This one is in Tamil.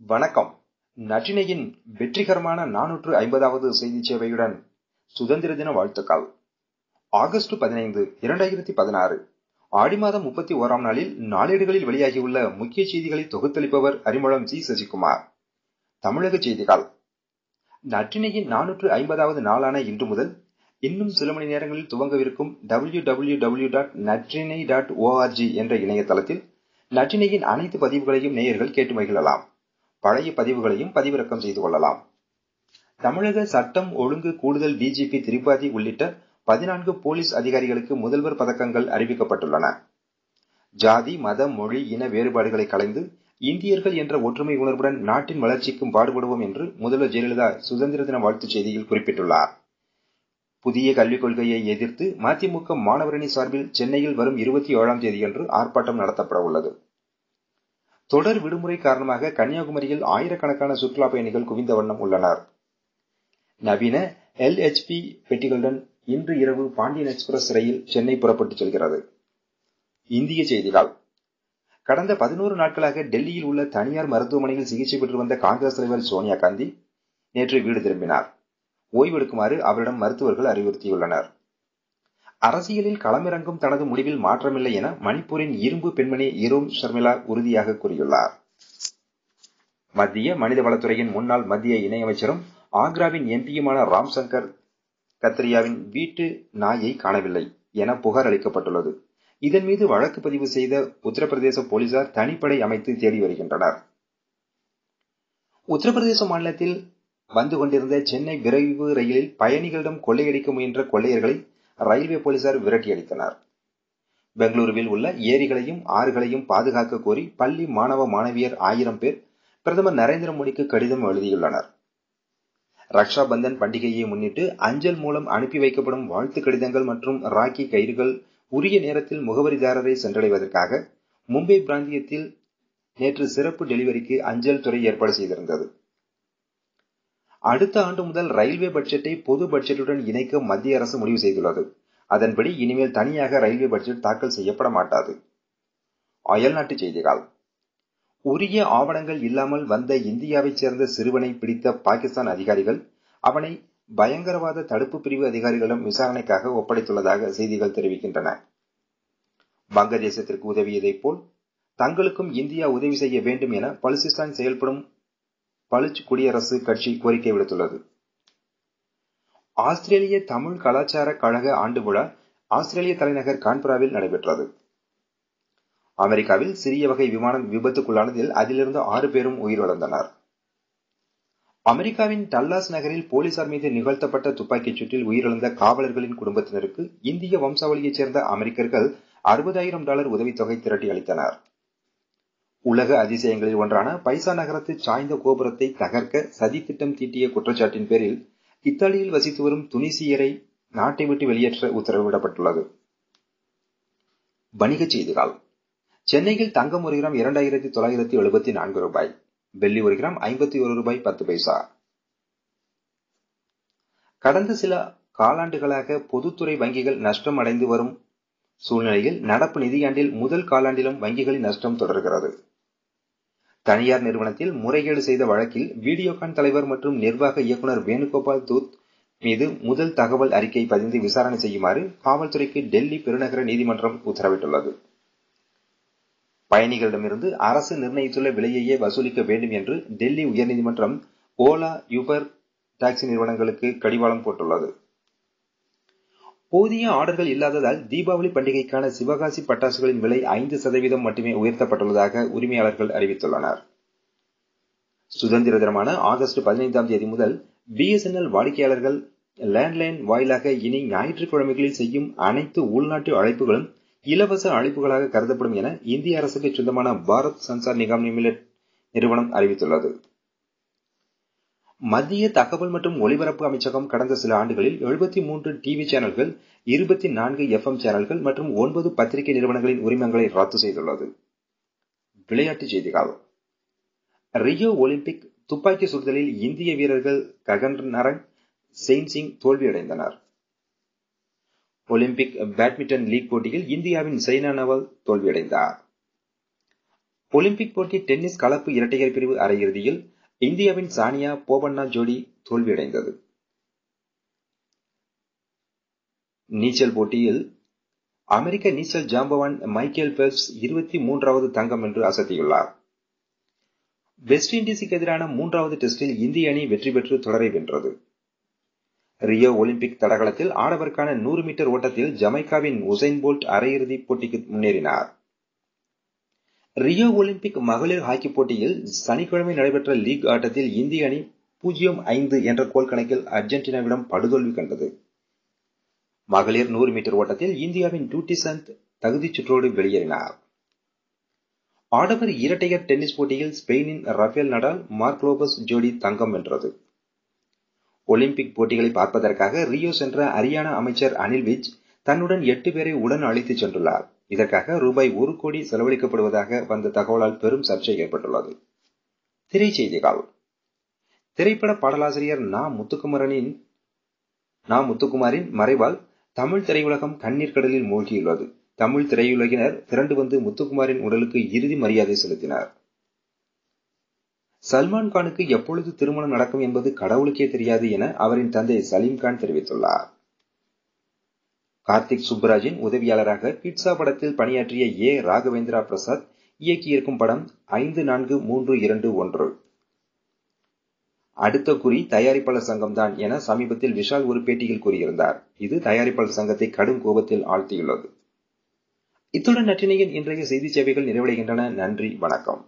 வணக்கம். நற்றினையின் வெற்றிகரமான நானூற்று ஐம்பதாவது செய்தி சேவையுடன் சுதந்திர தின வாழ்த்துக்கள். ஆகஸ்ட் பதினைந்து இரண்டாயிரத்தி பதினாறு. ஆடி மாதம் முப்பத்தி ஓராம் நாளில் நாளேடுகளில் வெளியாகியுள்ள முக்கிய செய்திகளை தொகுத்தளிப்பவர் அறிமுகம் ஜி சசிகுமார். தமிழக செய்திகள். நற்றினையின் நானூற்று ஐம்பதாவது நாளான இன்று முதல் இன்னும் சில மணி நேரங்களில் துவங்கவிருக்கும் W W W dot Natrinai dot O R G என்ற இணையதளத்தில் நற்றினையின் அனைத்து பதிவுகளையும் நேயர்கள் கேட்டு மகிழலாம் பழைய பதிவுகளையும் பதிவிறக்கம் செய்து கொள்ளலாம். தமிழக சட்டம் ஒழுங்கு கூடுதல் டிஜிபி திரிபாதி உள்ளிட்ட பதினான்கு போலீஸ் அதிகாரிகளுக்கு முதல்வர் பதக்கங்கள் அறிவிக்கப்பட்டுள்ளன. ஜாதி மத மொழி இன வேறுபாடுகளை கலைந்து இந்தியர்கள் என்ற ஒற்றுமை உணர்வுடன் நாட்டின் வளர்ச்சிக்கும் பாடுபடுவோம் என்று முதல்வர் ஜெயலலிதா சுதந்திர தின வாழ்த்துச் செய்தியில் குறிப்பிட்டுள்ளார். புதிய கல்விக் கொள்கையை எதிர்த்து மதிமுக மாணவரணி சார்பில் சென்னையில் வரும் இருபத்தி ஏழாம் தேதியன்று ஆர்ப்பாட்டம் நடத்தப்பட உள்ளது. தொடர் விடுமுறை காரணமாக கன்னியாகுமரியில் ஆயிரக்கணக்கான சுற்றுலா பயணிகள் குவிந்த வண்ணம் உள்ளனர். நவீன எல்ஹெச்பி பெட்டிகளுடன் இன்று இரவு பாண்டியன் எக்ஸ்பிரஸ் ரயில் சென்னை புறப்பட்டுச் செல்கிறது. இந்திய செய்திகள். கடந்த பதினோரு நாட்களாக டெல்லியில் உள்ள தனியார் மருத்துவமனையில் சிகிச்சை பெற்று வந்த காங்கிரஸ் தலைவர் சோனியா காந்தி நேற்று வீடு திரும்பினார். ஓய்வெடுக்குமாறு அவரிடம் மருத்துவர்கள் அறிவுறுத்தியுள்ளனர். அரசியலில் களமிறங்கும் தனது முடிவில் மாற்றமில்லை என மணிப்பூரின் இரும்பு பெண்மணி இரோம் ஷர்மிளா உறுதியாக கூறியுள்ளார். மத்திய மனிதவளத்துறையின் முன்னாள் மத்திய இணையமைச்சரும் ஆக்ராவின் எம்பியுமான ராம் சங்கர் கத்ரியாவின் வீட்டு நாயை காணவில்லை என புகார் அளிக்கப்பட்டுள்ளது. இதன் மீது வழக்கு பதிவு செய்த உத்தரப்பிரதேச போலீசார் தனிப்படை அமைத்து தேடி வருகின்றனர். உத்தரப்பிரதேச மாநிலத்தில் வந்து கொண்டிருந்த சென்னை விரைவு ரயிலில் பயணிகளிடம் கொள்ளையடிக்க முயன்ற கொள்ளையர்களை ரயில்வே போலீசார் விரட்டியடித்தனர் பெங்களூருவில் உள்ள ஏரிகளையும் ஆறுகளையும் பாதுகாக்க கோரி பள்ளி மாணவ மாணவியர் ஆயிரம் பேர் பிரதமர் நரேந்திர மோடிக்கு கடிதம் எழுதியுள்ளனர். ரக்ஷா பந்தன் பண்டிகையை முன்னிட்டு அஞ்சல் மூலம் அனுப்பி வைக்கப்படும் வாழ்த்து கடிதங்கள் மற்றும் ராக்கி கயிறுகள் உரிய நேரத்தில் முகவரிதாரரை சென்றடைவதற்காக மும்பை பிராந்தியத்தில் நேற்று சிறப்பு டெலிவரிக்கு அஞ்சல் துறை ஏற்பாடு செய்திருந்தது. அடுத்த ஆண்டு முதல் ரயில்வே பட்ஜெட்டை பொது பட்ஜெட்டுடன் இணைக்க மத்திய அரசு முடிவு செய்துள்ளது. அதன்படி இனிமேல் தனியாக ரயில்வே பட்ஜெட் தாக்கல் செய்யப்பட மாட்டாது. அயல்நாட்டு செய்திகள். உரிய ஆவணங்கள் இல்லாமல் வந்த இந்தியாவைச் சேர்ந்த சிறுவனை பிடித்த பாகிஸ்தான் அதிகாரிகள் அவனை பயங்கரவாத தடுப்பு பிரிவு அதிகாரிகளிடம் விசாரணைக்காக ஒப்படைத்துள்ளதாக செய்திகள் தெரிவிக்கின்றன. வங்கதேசத்திற்கு உதவியதைப் போல் தங்களுக்கும் இந்தியா உதவி செய்ய வேண்டும் என பலுசிஸ்தான் செயல்படும் பளிச்சு குடியரசு கட்சி கோரிக்கை விடுத்துள்ளது. ஆஸ்திரேலிய தமிழ் கலாச்சார கழக ஆண்டு விழா ஆஸ்திரேலிய தலைநகர் கான்பராவில் நடைபெற்றது. அமெரிக்காவில் சிறிய வகை விமானம் விபத்துக்குள்ளானதில் அதிலிருந்து ஆறு பேரும் உயிரிழந்தனர். அமெரிக்காவின் டல்லாஸ் நகரில் போலீசார் மீது நிகழ்த்தப்பட்ட துப்பாக்கிச் சூட்டில் உயிரிழந்த காவலர்களின் குடும்பத்தினருக்கு இந்திய வம்சாவளியைச் சேர்ந்த அமெரிக்கர்கள் அறுபதாயிரம் டாலர் உதவித்தொகை திரட்டி அளித்தனர் உலக அதிசயங்களில் ஒன்றான பைசா நகரத்து சாய்ந்த கோபுரத்தை தகர்க்க சதி திட்டம் தீட்டிய குற்றச்சாட்டின் பேரில் இத்தாலியில் வசித்து வரும் துனிசியரை நாட்டை விட்டு வெளியேற்ற உத்தரவிடப்பட்டுள்ளது வணிகச் செய்திகள். சென்னையில் தங்கம் ஒரு கிராம் இரண்டாயிரத்தி தொள்ளாயிரத்தி எழுபத்தி நான்கு ரூபாய். வெள்ளி ஒரு கிராம் ஐம்பத்தி ஒரு ரூபாய் பத்து பைசா. கடந்த சில காலாண்டுகளாக பொதுத்துறை வங்கிகள் நஷ்டம் அடைந்து வரும் சூழ்நிலையில் நடப்பு நிதியாண்டில் முதல் காலாண்டிலும் வங்கிகளின் நஷ்டம் தொடர்கிறது. தனியார் நிறுவனத்தில் முறைகேடு செய்த வழக்கில் வீடியோகான் தலைவர் மற்றும் நிர்வாக இயக்குநர் வேணுகோபால் தூத் மீது முதல் தகவல் அறிக்கை பதிந்து விசாரணை செய்யுமாறு காவல்துறைக்கு டெல்லி பெருநகர நீதிமன்றம் உத்தரவிட்டுள்ளது. பயணிகளிடமிருந்து அரசு நிர்ணயித்துள்ள விலையையே வசூலிக்க வேண்டும் என்று டெல்லி உயர்நீதிமன்றம் ஓலா யூபர் டாக்ஸி நிறுவனங்களுக்கு கடிவாளம் போட்டுள்ளது. போதிய ஆர்டர்கள் இல்லாததால் தீபாவளி பண்டிகைக்கான சிவகாசி பட்டாசுகளின் விலை ஐந்து சதவீதம் மட்டுமே உயர்த்தப்பட்டுள்ளதாக உரிமையாளர்கள் அறிவித்துள்ளனர். சுதந்திர தினமான ஆகஸ்ட் பதினைந்தாம் தேதி முதல் பிஎஸ்என்எல் வாடிக்கையாளர்கள் லேண்ட்லைன் வாயிலாக இனி ஞாயிற்றுக்கிழமைகளில் செய்யும் அனைத்து உள்நாட்டு அழைப்புகளும் இலவச அழைப்புகளாக கருதப்படும் என இந்திய அரசுக்கு சொந்தமான பாரத் சன்சார் நிகாம் லிமிடெட் நிறுவனம் அறிவித்துள்ளது. மத்திய தகவல் மற்றும் ஒலிபரப்பு அமைச்சகம் கடந்த சில ஆண்டுகளில் எழுபத்தி மூன்று டிவி சேனல்கள் இருபத்தி நான்கு எஃப்எம் சேனல்கள் மற்றும் ஒன்பது பத்திரிகை நிறுவனங்களின் உரிமங்களை ரத்து செய்துள்ளது. விளையாட்டுச் செய்திகள். ரியோ ஒலிம்பிக் துப்பாக்கி சுடுதலில் இந்திய வீரர்கள் ககன் நரங் செயின் சிங் தோல்வியடைந்தனர். ஒலிம்பிக் பேட்மிண்டன் லீக் போட்டியில் இந்தியாவின் சைனா நவால் தோல்வியடைந்தார். ஒலிம்பிக் போட்டி டென்னிஸ் கலப்பு இரட்டையர் பிரிவு அரையிறுதியில் இந்தியாவின் சானியா போபண்ணா ஜோடி தோல்வியடைந்தது. நீச்சல் போட்டியில் அமெரிக்க நீச்சல் ஜாம்பவான் மைக்கேல் பெல்ப்ஸ் இருபத்தி மூன்றாவது தங்கம் என்று அசத்தியுள்ளார். வெஸ்ட் இண்டீஸுக்கு எதிரான மூன்றாவது டெஸ்டில் இந்திய அணி வெற்றி பெற்று தொடரை வென்றது. ரியோ ஒலிம்பிக் தடகளத்தில் ஆடவருக்கான நூறு மீட்டர் ஓட்டத்தில் ஜமைக்காவின் உசைன் போல்ட் அரையிறுதிப் போட்டிக்கு முன்னேறினார். ரியோ ஒலிம்பிக் மகளிர் ஹாக்கி போட்டியில் சனிக்கிழமை நடைபெற்ற லீக் ஆட்டத்தில் இந்திய அணி பூஜ்ஜியம் ஐந்து என்ற கோல் கணக்கில் அர்ஜென்டினாவிடம் படுதோல்வி கண்டது. மகளிர் நூறு மீட்டர் ஓட்டத்தில் இந்தியாவின் டூட்டி சந்த் தகுதிச் சுற்றோடு வெளியேறினார். ஆடவர் இரட்டையர் டென்னிஸ் போட்டியில் ஸ்பெயினின் ரஃபேல் நடால் மார்க் லோபஸ் ஜோடி தங்கம் வென்றது. ஒலிம்பிக் போட்டிகளை பார்ப்பதற்காக ரியோ சென்ற ஹரியானா அமைச்சர் அனில் விஜ் தன்னுடன் எட்டு பேரை உடன் அழைத்துச் சென்றுள்ளார். இதற்காக ரூபாய் ஒரு கோடி செலவழிக்கப்படுவதாக வந்த தகவலால் பெரும் சர்ச்சை ஏற்பட்டுள்ளது. திரைச்செய்திகள். திரைப்பட பாடலாசிரியர் நா முத்துக்குமரனின் நா முத்துக்குமாரின் மறைவால் தமிழ் திரையுலகம் கண்ணீர் கடலில் மூழ்கியுள்ளது. தமிழ் திரையுலகினர் திரண்டு வந்து முத்துக்குமாரின் உடலுக்கு இறுதி மரியாதை செலுத்தினர். சல்மான் கானுக்கு எப்பொழுது திருமணம் நடக்கும் என்பது கடவுளுக்கே தெரியாது என அவரின் தந்தை சலீம்கான் தெரிவித்துள்ளார். கார்த்திக் சுப்ராஜின் உதவியாளராக பிட்சா படத்தில் பணியாற்றிய ஏ. ராகவேந்திரா பிரசாத் இயக்கியிருக்கும் படம் ஐந்து நான்கு மூன்று இரண்டு ஒன்று. அடுத்த குறி தயாரிப்பாளர் சங்கம்தான் என சமீபத்தில் விஷால் ஒரு பேட்டியில் கூறியிருந்தார். இது தயாரிப்பாளர் சங்கத்தை கடும் கோபத்தில் ஆழ்த்தியுள்ளது. இத்துடன் நற்றினையின் இன்றைய செய்தி சேவைகள் நிறைவடைகின்றன. நன்றி வணக்கம்.